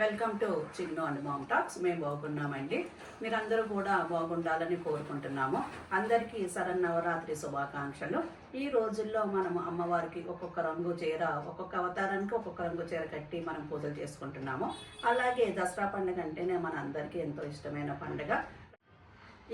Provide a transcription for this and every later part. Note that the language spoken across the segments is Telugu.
Welcome to Chinnu and mom talks. మేము బాగున్నామండి. మీరందరూ కూడా బాగుండాలని కోరుకుంటున్నాము. అందరికీ శరన్నవరాత్రి శుభాకాంక్షలు. ఈ రోజుల్లో మనం అమ్మవారికి ఒక్కొక్క రంగు చీర ఒక్కొక్క అవతారానికి ఒక్కొక్క రంగు చీర కట్టి మనం పూజలు చేసుకుంటున్నాము. అలాగే దసరా పండుగ అంటేనే మన అందరికీ ఎంతో ఇష్టమైన పండుగ.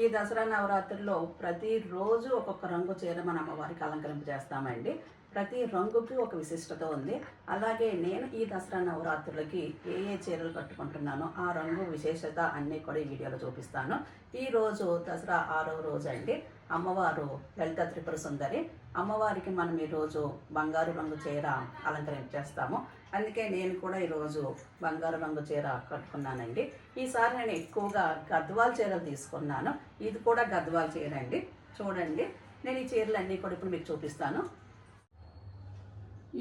ఈ దసరా నవరాత్రుల్లో ప్రతిరోజు ఒక్కొక్క రంగు చీర మన అమ్మవారికి అలంకరింపు చేస్తామండి ప్రతి రంగుకి ఒక విశిష్టత ఉంది. అలాగే నేను ఈ దసరా నవరాత్రులకి ఏ ఏ చీరలు కట్టుకుంటున్నానో ఆ రంగు విశేషత అన్నీ కూడా ఈ వీడియోలో చూపిస్తాను. ఈ రోజు దసరా ఆరో రోజు అండి అమ్మవారు లలిత త్రిపుర సుందరి. అమ్మవారికి మనం ఈరోజు బంగారు రంగు చీర అలంకరించేస్తాము అందుకే నేను కూడా ఈరోజు బంగారు రంగు చీర కట్టుకున్నానండి. ఈసారి నేను ఎక్కువగా గద్వాల్ చీరలు తీసుకున్నాను. ఇది కూడా గద్వాల్ చీర అండి. చూడండి నేను ఈ చీరలు అన్నీ కూడా ఇప్పుడు మీకు చూపిస్తాను.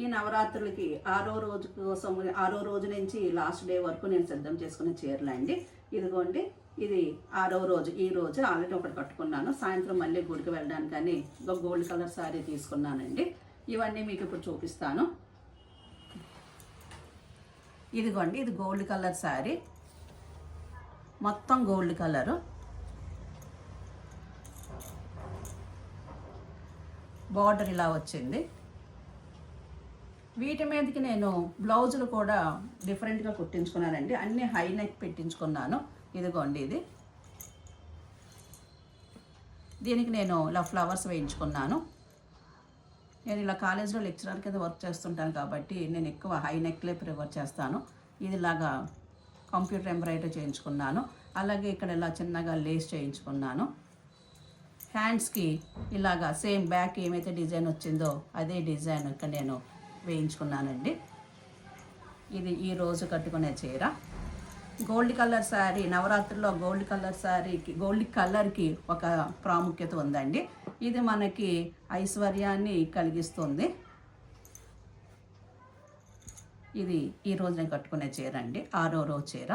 ఈ నవరాత్రులకి ఆరో రోజు కోసం ఆరో రోజు నుంచి లాస్ట్ డే వరకు నేను సిద్ధం చేసుకున్న చీరలు అండి ఇదిగోండి ఇది ఆరో రోజు ఈ రోజు ఆల్రెడీ ఒకటి కట్టుకున్నాను. సాయంత్రం మళ్ళీ గుడికి వెళ్ళడానికని ఒక గోల్డ్ కలర్ శారీ తీసుకున్నానండి. ఇవన్నీ మీకు ఇప్పుడు చూపిస్తాను. ఇదిగోండి ఇది గోల్డ్ కలర్ శారీ మొత్తం గోల్డ్ కలరు. బార్డర్ ఇలా వచ్చింది. వీటి మీదకి నేను బ్లౌజులు కూడా డిఫరెంట్గా కుట్టించుకున్నానండి. అన్ని హై నెక్ పెట్టించుకున్నాను. ఇదిగోండి ఇది. దీనికి నేను ఇలా ఫ్లవర్స్ వేయించుకున్నాను. నేను ఇలా కాలేజ్లో లెక్చరర్ కింద వర్క్ చేస్తుంటాను కాబట్టి నేను ఎక్కువ హై నెక్లే ప్రిఫర్ చేస్తాను. ఇది ఇలాగా కంప్యూటర్ ఎంబ్రాయిడరీ చేయించుకున్నాను. అలాగే ఇక్కడ ఇలా చిన్నగా లేస్ చేయించుకున్నాను. హ్యాండ్స్కి ఇలాగా సేమ్ బ్యాక్ ఏమైతే డిజైన్ వచ్చిందో అదే డిజైన్ ఇక్కడ నేను వేయించుకున్నానండి. ఇది ఈ రోజు కట్టుకునే చీర. గోల్డ్ కలర్ శారీ నవరాత్రిలో గోల్డ్ కలర్ శారీకి గోల్డ్ కలర్కి ఒక ప్రాముఖ్యత ఉందండి. ఇది మనకి ఐశ్వర్యాన్ని కలిగిస్తుంది. ఇది ఈ రోజు నేను కట్టుకునే చీర అండి. ఆరో రోజు చీర.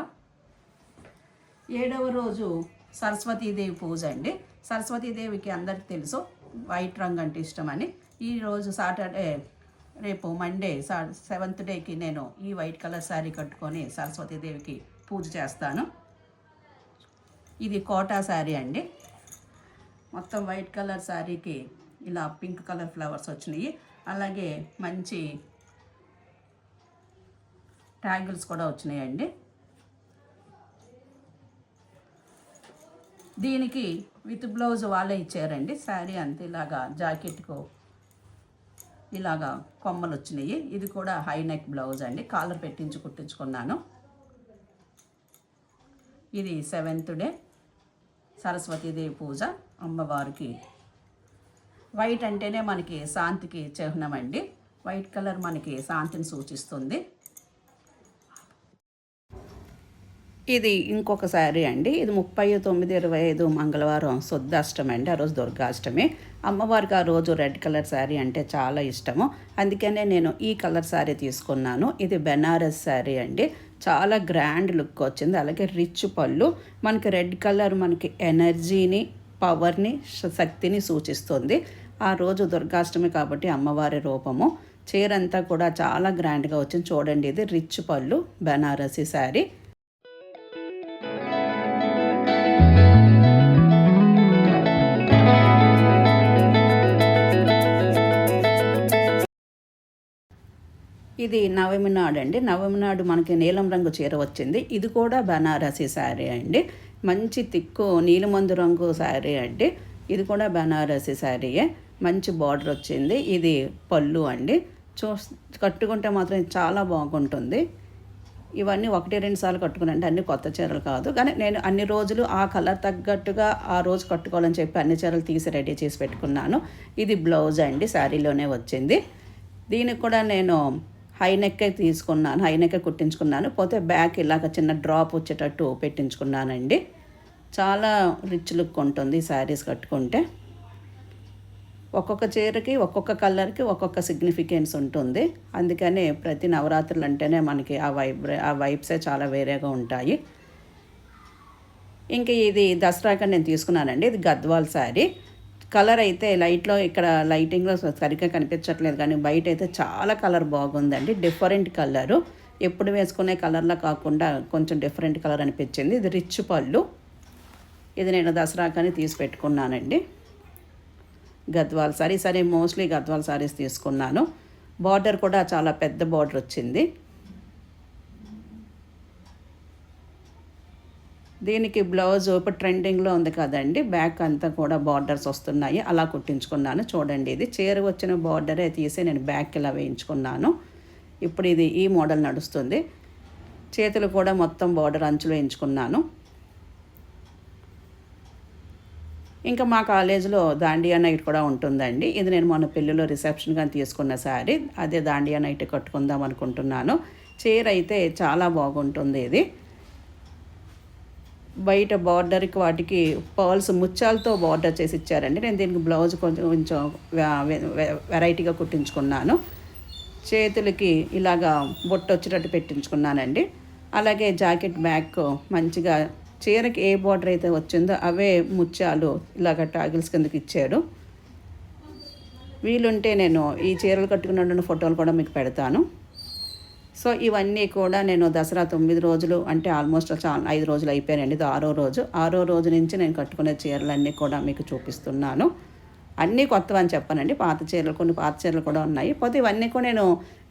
ఏడవ రోజు సరస్వతీదేవి పూజ అండి. సరస్వతీదేవికి అందరికి తెలుసు వైట్ రంగు అంటే ఇష్టమని ఈరోజు సాటర్డే రేపు మండే సెవెంత్ డేకి నేను ఈ వైట్ కలర్ శారీ కట్టుకొని సరస్వతీదేవికి పూజ చేస్తాను. ఇది కోటా శారీ అండి. మొత్తం వైట్ కలర్ శారీకి ఇలా పింక్ కలర్ ఫ్లవర్స్ వచ్చినాయి. అలాగే మంచి ట్యాంగిల్స్ కూడా వచ్చినాయండి. దీనికి విత్ బ్లౌజ్ వాళ్ళే ఇచ్చారండి. శారీ అంతే ఇలాగా జాకెట్కు ఇలాగా కొమ్మలు వచ్చినాయి. ఇది కూడా హై నెక్ బ్లౌజ్ అండి. కాలర్ పెట్టించి కుట్టించుకున్నాను. ఇది సెవెంత్ డే సరస్వతీదేవి పూజ అమ్మవారికి. వైట్ అంటేనే మనకి శాంతికి చిహ్నం అండి. వైట్ కలర్ మనకి శాంతిని సూచిస్తుంది. ఇది ఇంకొక శారీ అండి. ఇది ముప్పై తొమ్మిది ఇరవై ఐదు మంగళవారం శుద్ధాష్టమి అండి. ఆ రోజు దుర్గాష్టమి. అమ్మవారికి ఆ రోజు రెడ్ కలర్ శారీ అంటే చాలా ఇష్టము. అందుకనే నేను ఈ కలర్ శారీ తీసుకున్నాను. ఇది బెనారస్ శారీ అండి. చాలా గ్రాండ్ లుక్ వచ్చింది. అలాగే రిచ్ పళ్ళు. మనకి రెడ్ కలర్ మనకి ఎనర్జీని పవర్ని శక్తిని సూచిస్తుంది. ఆ రోజు దుర్గాష్టమి కాబట్టి అమ్మవారి రూపము. చీరంతా కూడా చాలా గ్రాండ్గా వచ్చింది. చూడండి ఇది రిచ్ పళ్ళు బెనారసి శారీ. ఇది నవమి నాడు అండి నవమి నాడు మనకి నీలం రంగు చీర వచ్చింది. ఇది కూడా బనారసి శారీ అండి. మంచి తిక్కు నీలిమందు రంగు శారీ అండి. ఇది కూడా బనారసి శారీయే. మంచి బార్డర్ వచ్చింది. ఇది పళ్ళు అండి. చూ కట్టుకుంటే మాత్రం చాలా బాగుంటుంది. ఇవన్నీ ఒకటి రెండు సార్లు కట్టుకున్నాను అన్ని కొత్త చీరలు కాదు. కానీ నేను అన్ని రోజులు ఆ కలర్ తగ్గట్టుగా ఆ రోజు కట్టుకోవాలని చెప్పి అన్ని చీరలు తీసి రెడీ చేసి పెట్టుకున్నాను. ఇది బ్లౌజ్ అండి. శారీలోనే వచ్చింది. దీనికి కూడా నేను హై నెక్కే తీసుకున్నాను హై నెక్కే కుట్టించుకున్నాను. పోతే బ్యాక్ ఇలాగ చిన్న డ్రాప్ వచ్చేటట్టు పెట్టించుకున్నానండి. చాలా రిచ్ లుక్ ఉంటుంది శారీస్ కట్టుకుంటే. ఒక్కొక్క చీరకి ఒక్కొక్క కలర్కి ఒక్కొక్క సిగ్నిఫికెన్స్ ఉంటుంది. అందుకని ప్రతి నవరాత్రులు అంటేనే మనకి ఆ వైబ్ ఆ వైబ్సే చాలా వేరేగా ఉంటాయి. ఇంక ఇది దసరాగా నేను తీసుకున్నానండి. ఇది గద్వాల్ శారీ. కలర్ అయితే లైట్లో ఇక్కడ లైటింగ్లో సరిగ్గా కనిపించట్లేదు. కానీ బయట అయితే చాలా కలర్ బాగుందండి. Different colour. ఎప్పుడు వేసుకునే కలర్లా కాకుండా కొంచెం డిఫరెంట్ కలర్ అనిపించింది. ఇది రిచ్ పళ్ళు. ఇది నేను దసరాకని తీసి పెట్టుకున్నానండి. గద్వాల్ సారీ సరే మోస్ట్లీ గద్వాల్ సారీస్ తీసుకున్నాను. బార్డర్ కూడా చాలా పెద్ద బార్డర్ వచ్చింది. దీనికి బ్లౌజ్ ఇప్పుడు ట్రెండింగ్లో ఉంది కదండి. బ్యాక్ అంతా కూడా బార్డర్స్ వస్తున్నాయి. అలా కుట్టించుకున్నాను. చూడండి ఇది. చీర వచ్చిన బార్డరే తీసి నేను బ్యాక్ ఇలా వేయించుకున్నాను. ఇప్పుడు ఇది ఈ మోడల్ నడుస్తుంది. చేతులు కూడా మొత్తం బార్డర్ అంచులు వేయించుకున్నాను. ఇంకా మా కాలేజీలో దాండియా నైట్ కూడా ఉంటుందండి. ఇది నేను మొన్న పెళ్ళిలో రిసెప్షన్గా తీసుకున్న శారీ. అదే దాండియా నైట్ కట్టుకుందాం అనుకుంటున్నాను. చీర అయితే చాలా బాగుంటుంది ఇది. బయట బార్డర్కి వాటికి పర్ల్స్ ముత్యాలతో బార్డర్ చేసి ఇచ్చారండి. నేను దీనికి బ్లౌజ్ కొంచెం కొంచెం వెరైటీగా కుట్టించుకున్నాను. చేతులకి ఇలాగా బొట్టు వచ్చేటట్టు పెట్టించుకున్నానండి. అలాగే జాకెట్ బ్యాక్ మంచిగా చీరకి ఏ బార్డర్ అయితే వచ్చిందో అవే ముత్యాలు ఇలాగ టాగిల్స్ కిందకి ఇచ్చాడు. వీలుంటే నేను ఈ చీరలు కట్టుకున్న ఫోటోలు కూడా మీకు పెడతాను. సో ఇవన్నీ కూడా నేను దసరా తొమ్మిది రోజులు అంటే ఆల్మోస్ట్ చాలా ఐదు రోజులు అయిపోయానండి. ఇది ఆరో రోజు. ఆరో రోజు నుంచి నేను కట్టుకునే చీరలన్నీ కూడా మీకు చూపిస్తున్నాను. అన్నీ కొత్తవి అని చెప్పానండి. పాత చీరలు కొన్ని పాత చీరలు కూడా ఉన్నాయి. పోతే ఇవన్నీ కూడా నేను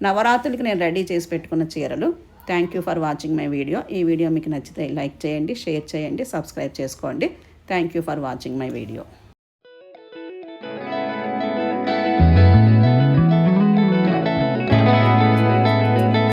నవరాత్రులకి నేను రెడీ చేసి పెట్టుకున్న చీరలు. Thank you for watching my video ఈ వీడియో మీకు నచ్చితే లైక్ చేయండి షేర్ చేయండి సబ్స్క్రైబ్ చేసుకోండి. Thank you for watching my video